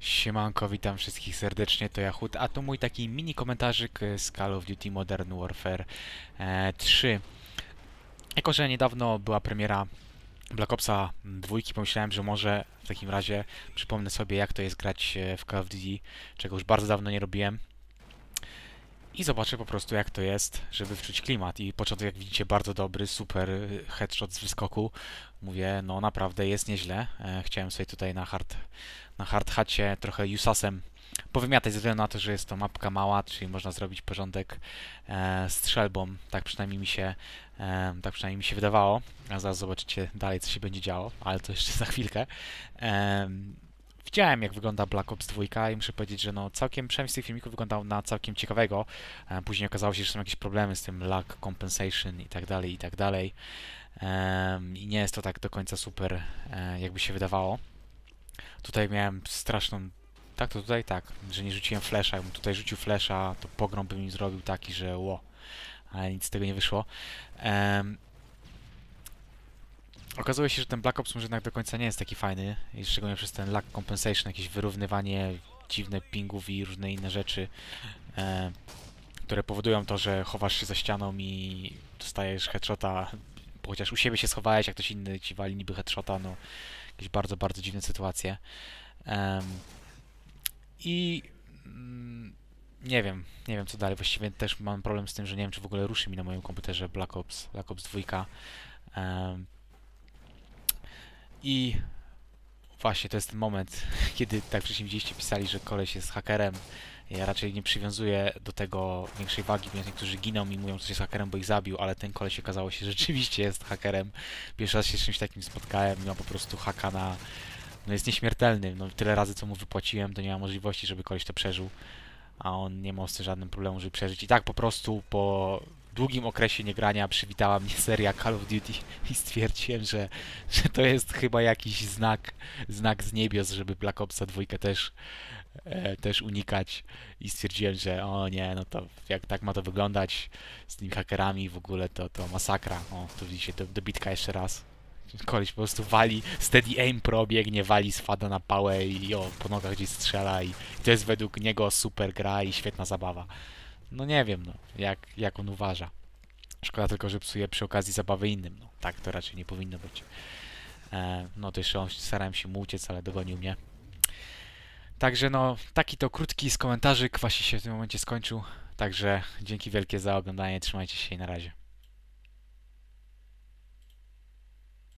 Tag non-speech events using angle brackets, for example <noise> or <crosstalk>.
Siemanko, witam wszystkich serdecznie, to Yahoo, a to mój taki mini komentarzyk e, z Call of Duty Modern Warfare e, 3. Jako, że niedawno była premiera Black Opsa 2, pomyślałem, że może w takim razie przypomnę sobie, jak to jest grać e, w Call of Duty, czego już bardzo dawno nie robiłem. I zobaczę po prostu, jak to jest, żeby wczuć klimat. I początek, jak widzicie, bardzo dobry, super e, headshot z wyskoku. Mówię, no naprawdę jest nieźle. E, chciałem sobie tutaj na hard, na hard hacie trochę Usasem powymiatać ze względu na to, że jest to mapka mała, czyli można zrobić porządek e, strzelbą. Tak przynajmniej mi się e, tak przynajmniej mi się wydawało. A zaraz zobaczycie dalej, co się będzie działo, ale to jeszcze za chwilkę. E, widziałem, jak wygląda Black Ops 2 i muszę powiedzieć, że no całkiem, przynajmniej z tych filmików wyglądał na całkiem ciekawego. E, później okazało się, że są jakieś problemy z tym lag compensation i tak dalej, i tak dalej. I nie jest to tak do końca super, e, jakby się wydawało. Tutaj miałem straszną tak, to tutaj tak, że nie rzuciłem flesza. Jakbym tutaj rzucił flesza, to pogrom by mi zrobił taki, że ło. Ale nic z tego nie wyszło. Okazuje się, że ten Black Ops może jednak do końca nie jest taki fajny. I szczególnie przez ten lag compensation, jakieś wyrównywanie dziwne pingów i różne inne rzeczy, e, które powodują to, że chowasz się za ścianą i dostajesz headshota, bo chociaż u siebie się schowałeś, jak ktoś inny ci wali niby headshota, no jakieś bardzo, bardzo dziwne sytuacje. Um, i mm, nie wiem, nie wiem co dalej. Właściwie też mam problem z tym, że nie wiem, czy w ogóle ruszy mi na moim komputerze Black Ops, Black Ops 2. Um, I właśnie to jest ten moment, <laughs> kiedy tak wcześniej widzieliście, pisali, że koleś jest hakerem. Ja raczej nie przywiązuję do tego większej wagi, więc niektórzy giną i mówią, że jest hakerem, bo ich zabił, ale ten koleś okazało się, że <laughs> rzeczywiście jest hakerem. Pierwszy raz się z czymś takim spotkałem, miał po prostu haka na no jest nieśmiertelny. No tyle razy co mu wypłaciłem, to nie ma możliwości, żeby koleś to przeżył. A on nie ma z tym żadnym problemu, żeby przeżyć. I tak po prostu po długim okresie niegrania przywitała mnie seria Call of Duty i stwierdziłem, że, że to jest chyba jakiś znak, znak z niebios, żeby Black Opsa 2 też, e, też unikać. I stwierdziłem, że o nie, no to jak tak ma to wyglądać z tymi hakerami w ogóle, to, to masakra. O, tu widzicie, do, dobitka jeszcze raz. Koleś po prostu wali, steady aim pro biegnie, wali spada na pałę i o, po nogach gdzieś strzela i to jest według niego super gra i świetna zabawa. No nie wiem, no, jak, jak on uważa. Szkoda tylko, że psuje przy okazji zabawy innym. No, tak to raczej nie powinno być. E, no to jeszcze on, starałem się mu uciec, ale dogonił mnie. Także no, taki to krótki z komentarzy właśnie się w tym momencie skończył. Także dzięki wielkie za oglądanie, trzymajcie się i na razie.